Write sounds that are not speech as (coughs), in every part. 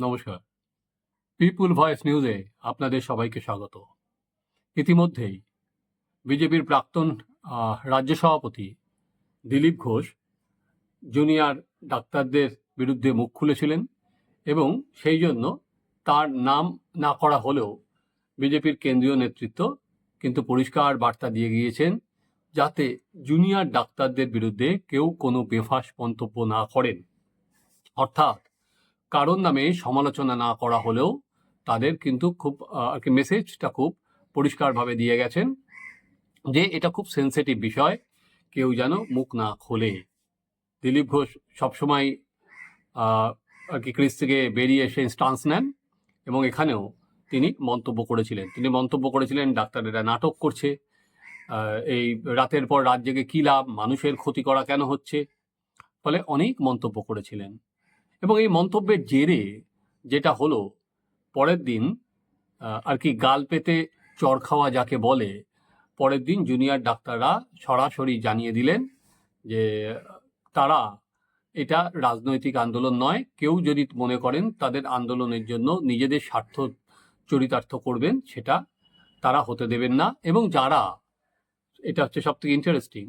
নমস্কার। পিপুল ভয়েস নিউজে আপনাদের সবাইকে স্বাগত। ইতিমধ্যেই বিজেপির প্রাক্তন রাজ্য সভাপতি দিলীপ ঘোষ জুনিয়র ডাক্তারদের বিরুদ্ধে মুখ খুলেছিলেন এবং সেই জন্য তার নাম না করা হলেও বিজেপির কেন্দ্রীয় নেতৃত্ব কিন্তু পরিষ্কার বার্তা দিয়ে গিয়েছেন যাতে জুনিয়র ডাক্তারদের বিরুদ্ধে কেউ কোনো বেফাস মন্তব্য না করেন। অর্থাৎ কারণ নামে সমালোচনা না করা হলেও তাদের কিন্তু খুব আর কি মেসেজটা খুব পরিষ্কারভাবে দিয়ে গেছেন যে এটা খুব সেন্সিটিভ বিষয়, কেউ যেন মুখ না খোলে। দিলীপ ঘোষ সবসময় আর কি ক্রিস থেকে বেরিয়ে এসে স্টান্স নেন এবং এখানেও তিনি মন্তব্য করেছিলেন। তিনি মন্তব্য করেছিলেন ডাক্তারেরা নাটক করছে। এই রাতের পর রাত জেগে কী লাভ? মানুষের ক্ষতি করা কেন হচ্ছে? ফলে অনেক মন্তব্য করেছিলেন। এবং এই মন্তব্যের জেরে যেটা হলো, পরের দিন আর কি গাল পেতে চর খাওয়া যাকে বলে, পরের দিন জুনিয়র ডাক্তাররা সরাসরি জানিয়ে দিলেন যে, তারা এটা রাজনৈতিক আন্দোলন নয়, কেউ যদি মনে করেন তাদের আন্দোলনের জন্য নিজেদের স্বার্থ চরিতার্থ করবেন, সেটা তারা হতে দেবেন না। এবং যারা, এটা হচ্ছে সব থেকে ইন্টারেস্টিং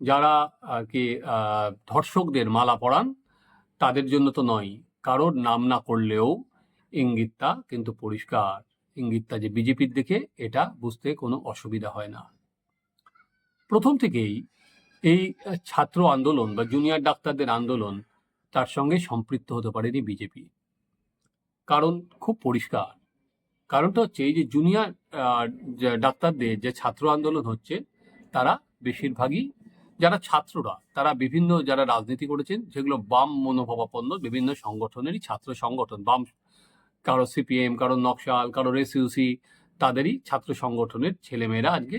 যারা আর কি ধর্ষকদের মালা পরান তাদের জন্য তো নয়। কারোর নাম না করলেও ইঙ্গিতটা কিন্তু পরিষ্কার। ইঙ্গিতটা যে বিজেপির দিকে এটা বুঝতে কোনো অসুবিধা হয় না। প্রথম থেকেই এই ছাত্র আন্দোলন বা জুনিয়র ডাক্তারদের আন্দোলন তার সঙ্গে সম্পৃক্ত হতে পারেনি বিজেপি। কারণ খুব পরিষ্কার। কারণটা হচ্ছে এই যে জুনিয়র ডাক্তারদের যে ছাত্র আন্দোলন হচ্ছে, তারা বেশিরভাগই যারা ছাত্ররা, তারা বিভিন্ন যারা রাজনীতি করেছেন, সেগুলো বাম মনোভাবাপন্ন বিভিন্ন সংগঠনেরই ছাত্র সংগঠন। বাম কারও সিপিএম, কারও নকশাল, কারও এসইউসি তাদেরই ছাত্র সংগঠনের ছেলেমেয়েরা আজকে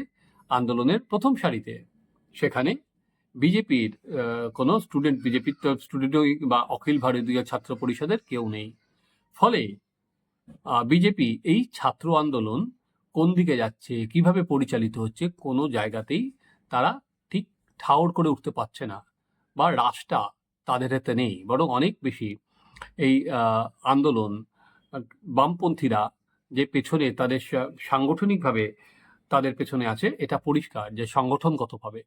আন্দোলনের প্রথম সারিতে। সেখানে বিজেপির কোনো স্টুডেন্ট বিজেপির স্টুডেন্ট বা অখিল ভারতীয় ছাত্র পরিষদের কেউ নেই। ফলে বিজেপি এই ছাত্র আন্দোলন কোন দিকে যাচ্ছে, কীভাবে পরিচালিত হচ্ছে, কোনো জায়গাতেই তারা ঠাউর করে উঠতে পারছে না বা রাশটা তাদের হাতে নেই, বরং অনেক বেশি এই আন্দোলন বামপন্থীরা যে পেছনে তাদের সাংগঠনিকভাবে তাদের পেছনে আছে, এটা পরিষ্কার যে সংগঠনগতভাবে।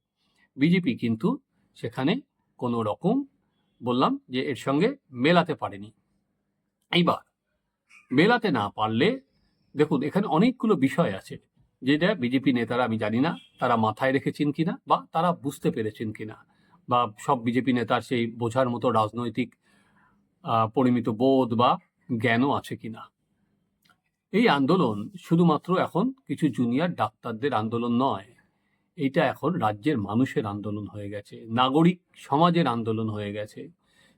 বিজেপি কিন্তু সেখানে কোনো রকম বললাম যে এর সঙ্গে মেলাতে পারেনি। এইবার মেলাতে না পারলে দেখুন, এখানে অনেকগুলো বিষয় আছে। যেটা বিজেপি নেতারা, আমি জানি না, তারা মাথায় রেখেছেন কিনা বা তারা বুঝতে পেরেছেন কিনা বা সব বিজেপি নেতার সেই বোঝার মতো রাজনৈতিক পরিমিত বোধ বা জ্ঞানও আছে কিনা। এই আন্দোলন শুধুমাত্র এখন কিছু জুনিয়র ডাক্তারদের আন্দোলন নয় এটা এখন রাজ্যের মানুষের আন্দোলন হয়ে গেছে, নাগরিক সমাজের আন্দোলন হয়ে গেছে।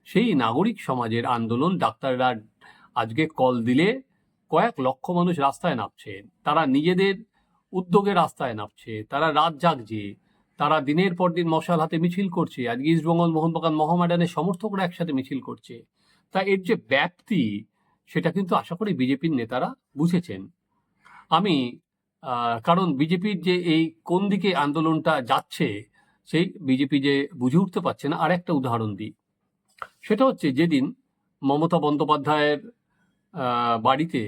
সেই নাগরিক সমাজের আন্দোলন ডাক্তাররা আজকে কল দিলে কয়েক লক্ষ মানুষ রাস্তায় নামছে, তারা নিজেদের উদ্যোগে রাস্তায় নামছে, তারা রাত জাগছে, তারা দিনের পর দিন মশাল হাতে মিছিল করছে আজকে ইস্টবেঙ্গল মোহনবাগান মহামেডানের সমর্থকরা একসাথে মিছিল করছে। তা এর যে ব্যাপ্তি, সেটা কিন্তু আশা করি বিজেপির নেতারা বুঝেছেন। আমি কারণ বিজেপির যে এই কোন দিকে আন্দোলনটা যাচ্ছে, সেই বিজেপি যে বুঝে উঠতে পারছে না, আর একটা উদাহরণ দিই। সেটা হচ্ছে, যেদিন মমতা বন্দ্যোপাধ্যায়ের বাড়িতে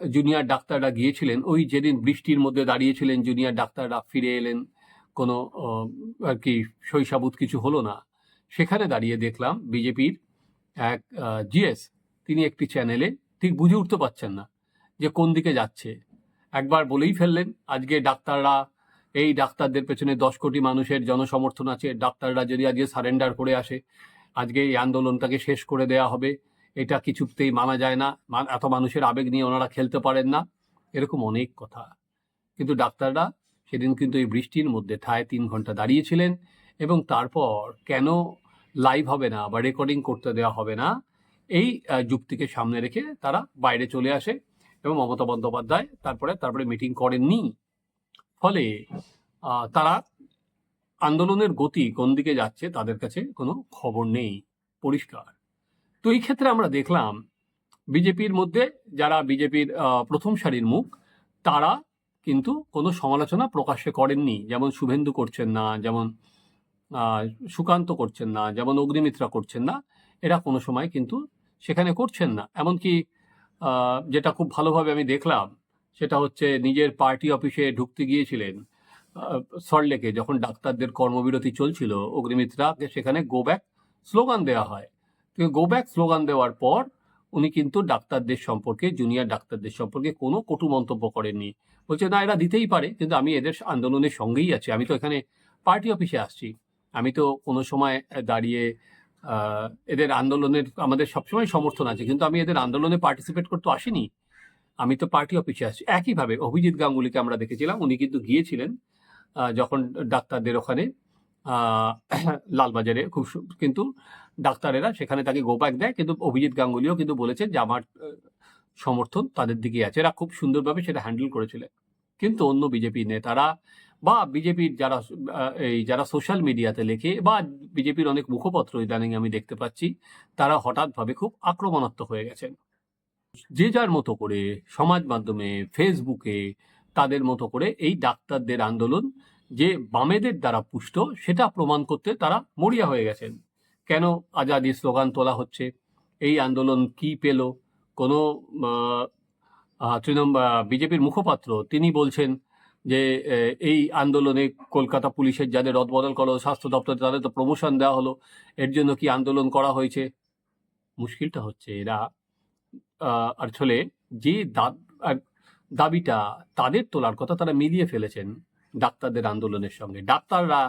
জুনিয়র ডাক্তাররা গিয়েছিলেন, ওই যেদিন বৃষ্টির মধ্যে দাঁড়িয়েছিলেন জুনিয়র ডাক্তাররা ফিরে এলেন, কোনো আর কি শৈশাবুত কিছু হলো না। সেখানে দাঁড়িয়ে দেখলাম বিজেপির এক জিএস, তিনি একটি চ্যানেলে, ঠিক বুঝে উঠতে পারছেন না যে কোন দিকে যাচ্ছে। একবার বলেই ফেললেন, আজকে ডাক্তাররা, এই ডাক্তারদের পেছনে দশ কোটি মানুষের জনসমর্থন আছে, ডাক্তাররা যদি আজকে সারেন্ডার করে আসে, আজকে এই আন্দোলনটাকে শেষ করে দেয়া হবে এটা কিছুতেই মানা যায় না। এত মানুষের আবেগ নিয়ে ওনারা খেলতে পারেন না। এরকম অনেক কথা। কিন্তু ডাক্তাররা সেদিন কিন্তু এই বৃষ্টির মধ্যে ঠায় তিন ঘণ্টা দাঁড়িয়েছিলেন এবং তারপর কেন লাইভ হবে না বা রেকর্ডিং করতে দেওয়া হবে না, এই যুক্তিকে সামনে রেখে তারা বাইরে চলে আসে এবং মমতা বন্দ্যোপাধ্যায় তারপরে তারপরে মিটিং করেননি। ফলে তারা আন্দোলনের গতি কোন দিকে যাচ্ছে তাদের কাছে কোনো খবর নেই। পরিষ্কার। তো এই ক্ষেত্রে আমরা দেখলাম বিজেপির মধ্যে যারা বিজেপির প্রথম সারির মুখ, তারা কিন্তু কোনো সমালোচনা প্রকাশ্যে করেননি। যেমন শুভেন্দু করছেন না, যেমন সুকান্ত করছেন না, যেমন অগ্নিমিত্রা করছেন না, এরা কোনো সময় কিন্তু সেখানে করছেন না। এমনকি যেটা খুব ভালোভাবে আমি দেখলাম, সেটা হচ্ছে নিজের পার্টি অফিসে ঢুকতে গিয়েছিলেন সল্টলেকে, যখন ডাক্তারদের কর্মবিরতি চলছিল, অগ্নিমিত্রাকে সেখানে গো ব্যাক স্লোগান দেওয়া হয়। গো ব্যাক স্লোগান দেওয়ার পর উনি কিন্তু ডাক্তারদের সম্পর্কে জুনিয়র ডাক্তারদের সম্পর্কে কোনো কটু মন্তব্য করেননি। বলছে, না, এরা দিতেই পারে, কিন্তু আমি এদের আন্দোলনের সঙ্গেই আছি। আমি তো এখানে পার্টি অফিসে আসছি। আমি তো কোনো সময় দাঁড়িয়ে এদের আন্দোলনের, আমাদের সবসময় সমর্থন আছে, কিন্তু আমি এদের আন্দোলনে পার্টিসিপেট করতে আসিনি। আমি তো পার্টি অফিসে আসছি। একইভাবে অভিজিৎ গাঙ্গুলিকে আমরা দেখেছিলাম, উনি কিন্তু গিয়েছিলেন যখন ডাক্তারদের ওখানে লালবাজারে, খুব কিন্তু ডাক্তারেরা সেখানে তাকে গোব্যাক দেয়, কিন্তু অভিজিৎ গাঙ্গুলিও কিন্তু বলেছেন যে আমার সমর্থন তাদের দিকে আছে। এরা খুব সুন্দরভাবে সেটা হ্যান্ডেল করেছিলেন। কিন্তু অন্য বিজেপি নেতারা বা বিজেপির যারা এই যারা সোশ্যাল মিডিয়াতে লেখে বা বিজেপির অনেক মুখপত্র ইদানিং আমি দেখতে পাচ্ছি, তারা হঠাৎভাবে খুব আক্রমণাত্মক হয়ে গেছেন। যে যার মতো করে সমাজ মাধ্যমে ফেসবুকে তাদের মতো করে এই ডাক্তারদের আন্দোলন যে বামেদের দ্বারা পুষ্ট, সেটা প্রমাণ করতে তারা মরিয়া হয়ে গেছেন। কেন আজাদি স্লোগান তোলা হচ্ছে? এই আন্দোলন কি পেল? কোনো তৃণমূল বিজেপির মুখপাত্র তিনি বলছেন যে এই আন্দোলনে কলকাতা পুলিশের যাদের রদবদল করা হলো, স্বাস্থ্য দপ্তরে তাদের তো প্রমোশন দেওয়া হলো এর জন্য কি আন্দোলন করা হয়েছে? মুশকিলটা হচ্ছে এরা আসলে যে দাবিটা তাদের তোলার কথা তারা মিলিয়ে ফেলেছেন ডাক্তারদের আন্দোলনের সঙ্গে। ডাক্তাররা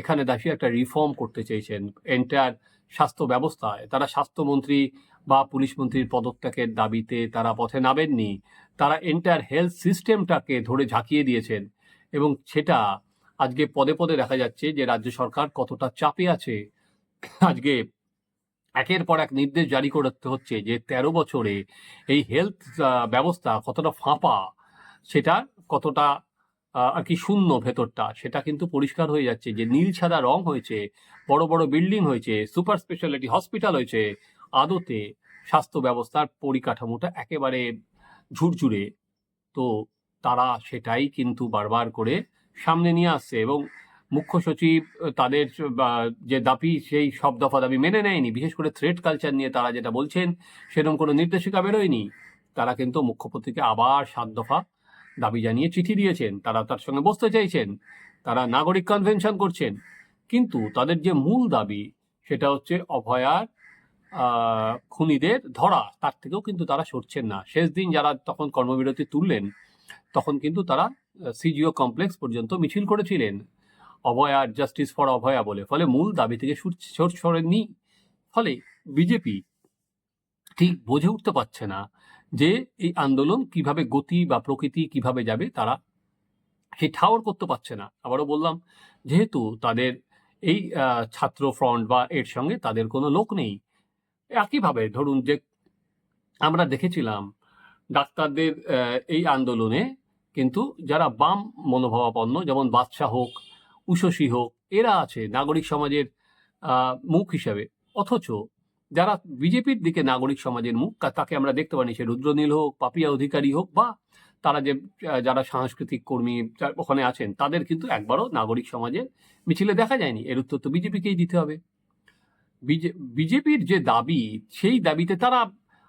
এখানে দাঁড়িয়ে একটা রিফর্ম করতে চেয়েছেন এন্টায়ার স্বাস্থ্য ব্যবস্থায় তারা স্বাস্থ্যমন্ত্রী বা পুলিশ মন্ত্রীর পদত্যাগের দাবিতে তারা পথে নামেননি। তারা এন্টায়ার হেলথ সিস্টেমটাকে ধরে ঝাঁকিয়ে দিয়েছেন এবং সেটা আজকে পদে পদে দেখা যাচ্ছে যে রাজ্য সরকার কতটা চাপে আছে। আজকে একের পর এক নির্দেশ জারি করতে হচ্ছে যে তেরো বছরে এই হেলথ ব্যবস্থা কতটা ফাঁপা, সেটা কতটা আর কি শূন্য ভেতরটা, সেটা কিন্তু পরিষ্কার হয়ে যাচ্ছে। যে নীল সাদা রং হয়েছে, বড় বড় বিল্ডিং হয়েছে, সুপার স্পেশালিটি হসপিটাল হয়েছে, আদতে স্বাস্থ্য ব্যবস্থার পরিকাঠামোটা একেবারে ঝুরঝুরে। তো তারা সেটাই কিন্তু বারবার করে সামনে নিয়ে আসছে এবং মুখ্য সচিব, তাদের যে দাবি সেই সব দফা দাবি মেনে নেয়নি। বিশেষ করে থ্রেড কালচার নিয়ে তারা যেটা বলছেন, সেরকম কোনো নির্দেশিকা বেরোয়নি। তারা কিন্তু মুখ্যমন্ত্রীকে আবার সাত দফা দাবি জানিয়ে চিঠি দিয়েছেন। তারা তার সঙ্গে বসতে চাইছেন। তারা নাগরিক কনভেনশন করছেন। কিন্তু তাদের যে মূল দাবি, সেটা হচ্ছে অভয়ার খুনিদের ধরা। তার থেকেও কিন্তু তারা সরছেন না। শেষ দিন যারা তখন কর্মবিরতি তুললেন, তখন কিন্তু তারা সিজিও কমপ্লেক্স পর্যন্ত মিছিল করেছিলেন। অভয়া জাস্টিস ফর অভয়া বলে। ফলে মূল দাবি থেকে সুর- সর সরেননি। ফলে বিজেপি ঠিক বুঝে উঠতে পারছে না। যে এই আন্দোলন কীভাবে গতি বা প্রকৃতি কীভাবে যাবে তারা সেই ঠাওর করতে পারছে না। আবারও বললাম, যেহেতু তাদের এই ছাত্র ফ্রন্ট বা এর সঙ্গে তাদের কোনো লোক নেই, একইভাবে ধরুন যে আমরা দেখেছিলাম ডাক্তারদের এই আন্দোলনে কিন্তু যারা বাম মনোভাবাপন্ন, যেমন বাদশাহ হোক, উষসী হোক, এরা আছে নাগরিক সমাজের মুখ হিসাবে। অথচ যারা বিজেপির দিকে নাগরিক সমাজের মুখ তাকে আমরা দেখতে পারি সে রুদ্রনীল হোক, পাপিয়া অধিকারী হোক, বা তারা যে যারা সাংস্কৃতিক কর্মী ওখানে আছেন, তাদের কিন্তু একবারও নাগরিক সমাজে মিছিলে দেখা যায়নি। এর উত্তর তো বিজেপিকেই দিতে হবে। বিজেপির যে দাবি, সেই দাবিতে তারা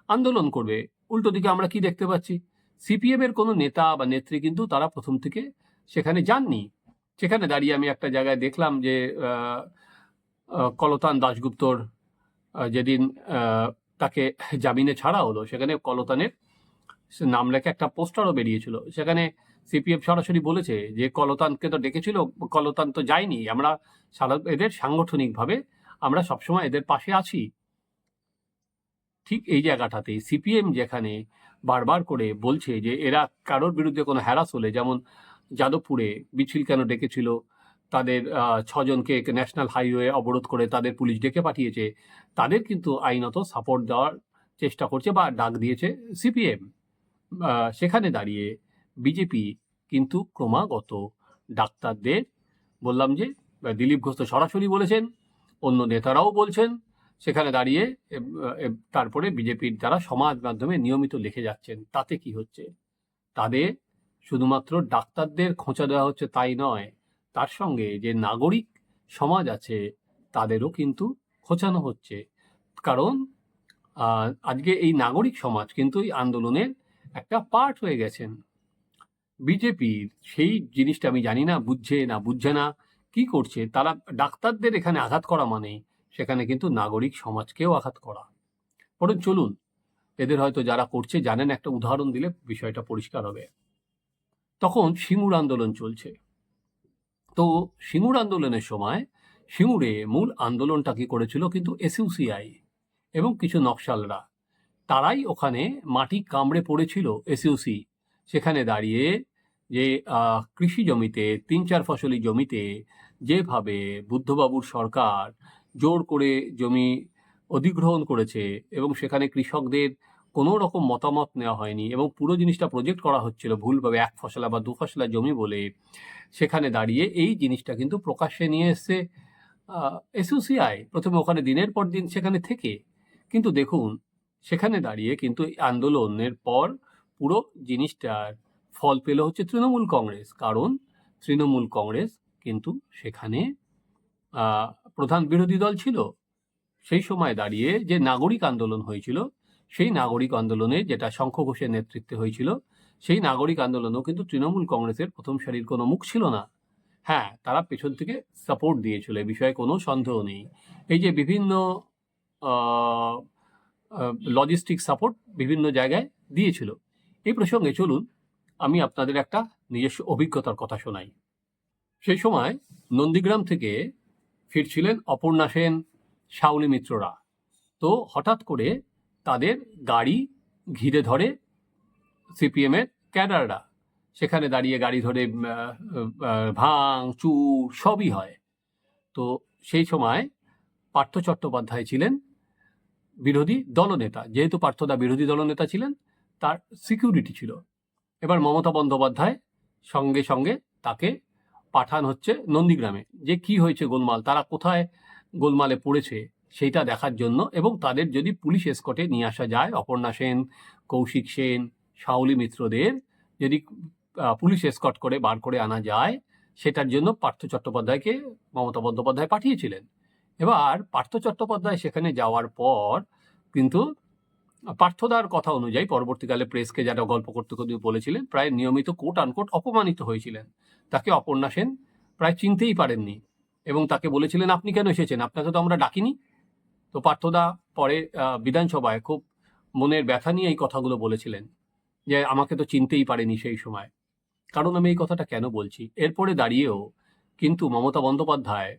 আন্দোলন করবে। উল্টো দিকে আমরা কি দেখতে পাচ্ছি? সিপিএম এর কোনো নেতা বা নেত্রী কিন্তু তারা প্রথম থেকে সেখানে যাননি। সেখানে দাঁড়িয়ে আমি একটা জায়গায় দেখলাম যে কলতান দাশগুপ্তর যেদিন তাকে জামিনে ছাড়া হলো, সেখানে কলতানের নাম লেখা একটা পোস্টারও বেরিয়েছিল। সেখানে সিপিএফ সরাসরি বলেছে যে, কলতানকে তো ডেকেছিল, কলতান তো যায়নি। আমরা সারা, এদের সাংগঠনিকভাবে আমরা সবসময় এদের পাশে আছি। ঠিক এই জায়গাটাতেই সিপিএম যেখানে বারবার করে বলছে যে, এরা কারোর বিরুদ্ধে কোনো হ্যারাস হলে, যেমন যাদবপুরে মিছিল কেন ডেকেছিল তাদের ছজনকে ন্যাশনাল হাইওয়ে অবরোধ করে তাদের পুলিশ ডেকে পাঠিয়েছে, তাদের কিন্তু আইনত সাপোর্ট দেওয়ার চেষ্টা করছে বা ডাক দিয়েছে সিপিএম। সেখানে দাঁড়িয়ে বিজেপি কিন্তু ক্রমাগত ডাক্তারদের, বললাম যে দিলীপ ঘোষ তো সরাসরি বলেছেন, অন্য নেতারাও বলছেন, সেখানে দাঁড়িয়ে তারপরে বিজেপির যারা সমাজ মাধ্যমে নিয়মিত লিখে যাচ্ছেন, তাতে কি হচ্ছে? তাদের শুধুমাত্র ডাক্তারদের খোঁচা দেওয়া হচ্ছে তাই নয় তার সঙ্গে যে নাগরিক সমাজ আছে, তাদেরও কিন্তু খোঁচানো হচ্ছে। কারণ আজকে এই নাগরিক সমাজ কিন্তু এই আন্দোলনের একটা পার্ট হয়ে গেছেন। বিজেপির সেই জিনিসটা আমি জানি না, বুঝছে না বুঝছে না, কি করছে? তারা ডাক্তারদের এখানে আঘাত করা মানে সেখানে কিন্তু নাগরিক সমাজকেও আঘাত করা। বরং চলুন, এদের হয়তো যারা করছে জানেন, একটা উদাহরণ দিলে বিষয়টা পরিষ্কার হবে। তখন সিঙ্গুর আন্দোলন চলছে। তো সিঙ্গুর আন্দোলনের সময় সিঙ্গুরে মূল আন্দোলনটা কি করেছিল কিন্তু এসইউসিআই এবং কিছু নকশালরা, তারাই ওখানে মাটি কামড়ে পড়েছিল এসইউসি সেখানে দাঁড়িয়ে যে কৃষি জমিতে, তিন চার ফসলি জমিতে যেভাবে বুদ্ধবাবুর সরকার জোর করে জমি অধিগ্রহণ করেছে এবং সেখানে কৃষকদের কোনো রকম মতামত নেওয়া হয়নি এবং পুরো জিনিসটা প্রজেক্ট করা হচ্ছিল ভুলভাবে, এক ফসলা বা দু ফসলা জমি বলে সেখানে দাঁড়িয়ে এই জিনিসটা কিন্তু প্রকাশ্যে নিয়ে এসছে এসওসিআই প্রথমে ওখানে দিনের পর দিন সেখানে থেকে। কিন্তু দেখুন, সেখানে দাঁড়িয়ে কিন্তু আন্দোলনের পর পুরো জিনিসটার ফল পেল হচ্ছে তৃণমূল কংগ্রেস। কারণ তৃণমূল কংগ্রেস কিন্তু সেখানে প্রধান বিরোধী দল ছিল। সেই সময় দাঁড়িয়ে যে নাগরিক আন্দোলন হয়েছিল সেই নাগরিক আন্দোলনে যেটা শঙ্খ ঘোষের নেতৃত্বে হয়েছিল, সেই নাগরিক আন্দোলনেও কিন্তু তৃণমূল কংগ্রেসের প্রথম সারির কোনো মুখ ছিল না। হ্যাঁ তারা পেছন থেকে সাপোর্ট দিয়েছিল, এ বিষয়ে কোনো সন্দেহ নেই। এই যে বিভিন্ন লজিস্টিক সাপোর্ট বিভিন্ন জায়গায় দিয়েছিল। এই প্রসঙ্গে চলুন, আমি আপনাদের একটা নিজস্ব অভিজ্ঞতার কথা শোনাই। সেই সময় নন্দীগ্রাম থেকে ফিরছিলেন অপর্ণা সেন, শাওলি মিত্ররা। তো হঠাৎ করে তাদের গাড়ি ঘিরে ধরে সিপিএমের ক্যাডাররা। সেখানে দাঁড়িয়ে গাড়ি ধরে ভাং চুর সবই হয়। তো সেই সময় পার্থ চট্টোপাধ্যায় ছিলেন বিরোধী দলনেতা। যেহেতু পার্থদা বিরোধী দলনেতা ছিলেন, তার সিকিউরিটি ছিল। এবার মমতা বন্দ্যোপাধ্যায় সঙ্গে সঙ্গে তাকে পাঠান হচ্ছে নন্দীগ্রামে। যে কি হয়েছে গোলমাল? তারা কোথায় গোলমালে পড়েছে? সেইটা দেখার জন্য এবং তাদের যদি পুলিশ এসকটে নিয়ে আসা যায়, অপর্ণা সেন, কৌশিক সেন, শাওলি মিত্রদের যদি পুলিশ এসকট করে বার করে আনা যায়, সেটার জন্য পার্থ চট্টোপাধ্যায়কে মমতা বন্দ্যোপাধ্যায় পাঠিয়েছিলেন। এবার পার্থ চট্টোপাধ্যায় সেখানে যাওয়ার পর কিন্তু পার্থদার কথা অনুযায়ী পরবর্তীকালে প্রেসকে যারা গল্প করতে করতে বলেছিলেন, প্রায় নিয়মিত কোট আনকোট অপমানিত হয়েছিলেন। তাকে অপর্ণা সেন প্রায় চিনতেই পারেননি এবং তাকে বলেছিলেন, আপনি কেন এসেছেন? আপনাকে তো আমরা ডাকিনি। তো পার্থদা পরে বিধানসভায় খুব মনের ব্যথা নিয়ে এই কথাগুলো বলেছিলেন যে আমাকে তো চিনতেই পারেনি সেই সময়। কারণ আমি এই কথাটা কেন বলছি? এরপরে দাঁড়িয়েও কিন্তু মমতা বন্দ্যোপাধ্যায়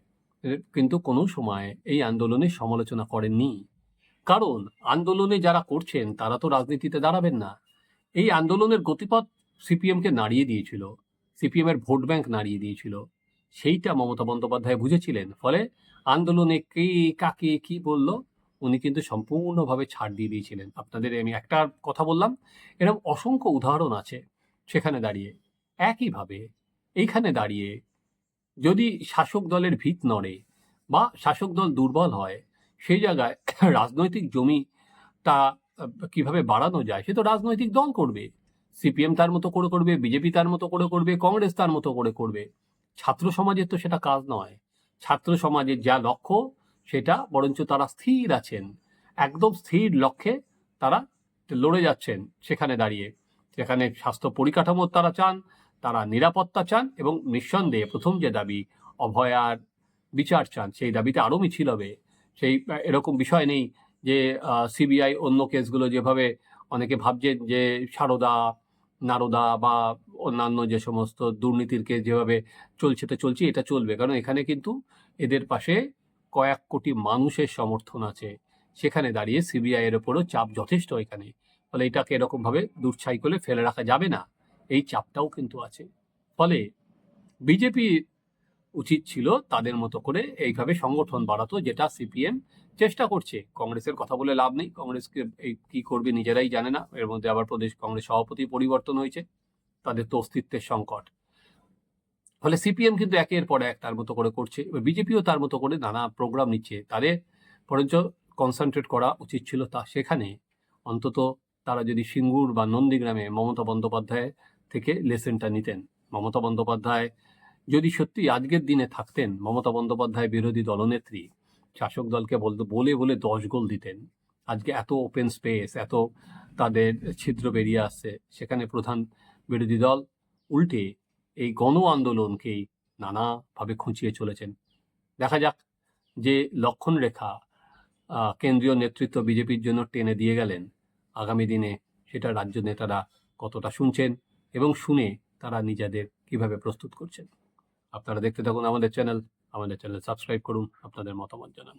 কিন্তু কোনো সময় এই আন্দোলনের সমালোচনা করেননি। কারণ আন্দোলনে যারা করছেন তারা তো রাজনীতিতে দাঁড়াবেন না। এই আন্দোলনের গতিপথ সিপিএমকে নাড়িয়ে দিয়েছিল, সিপিএমের ভোট ব্যাংক নাড়িয়ে দিয়েছিল। সেইটা মমতা বন্দ্যোপাধ্যায় বুঝেছিলেন। ফলে আন্দোলনে কে কাকে কি বলল উনি কিন্তু সম্পূর্ণভাবে ছাড় দিয়ে দিয়েছিলেন। আপনাদের আমি একটা কথা বললাম এরকম অসংখ্য উদাহরণ আছে সেখানে দাঁড়িয়ে। একইভাবে এইখানে দাঁড়িয়ে যদি শাসক দলের ভিত নড়ে বা শাসক দল দুর্বল হয় সেই জায়গায় (coughs) রাজনৈতিক জমিটা আহ, কীভাবে বাড়ানো যায় সে তো রাজনৈতিক দল করবে। সিপিএম তার মতো করে করবে বিজেপি তার মতো করে করবে কংগ্রেস তার মতো করে করবে। ছাত্র সমাজের তো সেটা কাজ নয়। ছাত্র সমাজের যা লক্ষ্য, সেটা বরঞ্চ তারা স্থির আছেন। একদম স্থির লক্ষ্যে তারা লড়ে যাচ্ছেন সেখানে দাঁড়িয়ে। সেখানে স্বাস্থ্য পরিকাঠামো তারা চান, তারা নিরাপত্তা চান এবং নিঃসন্দেহে প্রথম যে দাবি অভয়ার বিচার চান, সেই দাবিতে আরও মিছিল হবে। সেই, এরকম বিষয় নেই যে সিবিআই অন্য কেসগুলো যেভাবে অনেকে ভাবছেন যে, সারদা, নারদা বা অন্যান্য যে সমস্ত দুর্নীতির কেস যেভাবে চলছে তো চলছে, এটা চলবে। কারণ এখানে কিন্তু এদের পাশে কয়েক কোটি মানুষের সমর্থন আছে। সেখানে দাঁড়িয়ে সিবিআই এর ওপরও চাপ যথেষ্ট এখানে। ফলে এটাকে এরকমভাবে দুঃছাই করে ফেলে রাখা যাবে না। এই চাপটাও কিন্তু আছে। ফলে বিজেপি উচিত ছিল তাদের মতো করে এইভাবে সংগঠন বাড়াতো, যেটা সিপিএম চেষ্টা করছে। কংগ্রেসের কথা বলে লাভ নেই। কংগ্রেসকে এই কি করবে নিজেরাই জানে না। এর মধ্যে আবার প্রদেশ কংগ্রেস সভাপতি পরিবর্তন হয়েছে। তাদের তো অস্তিত্বের সংকট। ফলে সিপিএম কিন্তু একের পর এক তার মতো করে করছে, এবার বিজেপিও তার মতো করে নানা প্রোগ্রাম নিচ্ছে। তাদের বরঞ্চ কনসেন্ট্রেট করা উচিত ছিল তা। সেখানে অন্তত তারা যদি সিঙ্গুর বা নন্দীগ্রামে মমতা বন্দ্যোপাধ্যায় থেকে লেসেনটা নিতেন। মমতা বন্দ্যোপাধ্যায় যদি সত্যি আজকের দিনে থাকতেন, মমতা বন্দ্যোপাধ্যায় বিরোধী দলনেত্রী, শাসক দলকে বলতো, বলে বলে দশ গোল দিতেন। আজকে এত ওপেন স্পেস এত তাদের ছিদ্র বেরিয়ে আসছে। সেখানে প্রধান বিরোধী দল উল্টে এই গণ আন্দোলনকেই নানাভাবে খুঁচিয়ে চলেছেন। দেখা যাক যে লক্ষণ রেখা কেন্দ্রীয় নেতৃত্ব বিজেপির জন্য টেনে দিয়ে গেলেন, আগামী দিনে সেটা রাজ্য নেতারা কতটা শুনছেন এবং শুনে তারা নিজেদের কীভাবে প্রস্তুত করছেন। আপনারা দেখতে থাকুন আমাদের চ্যানেল আমাদের চ্যানেল সাবস্ক্রাইব করুন, আপনাদের মতামত জানান।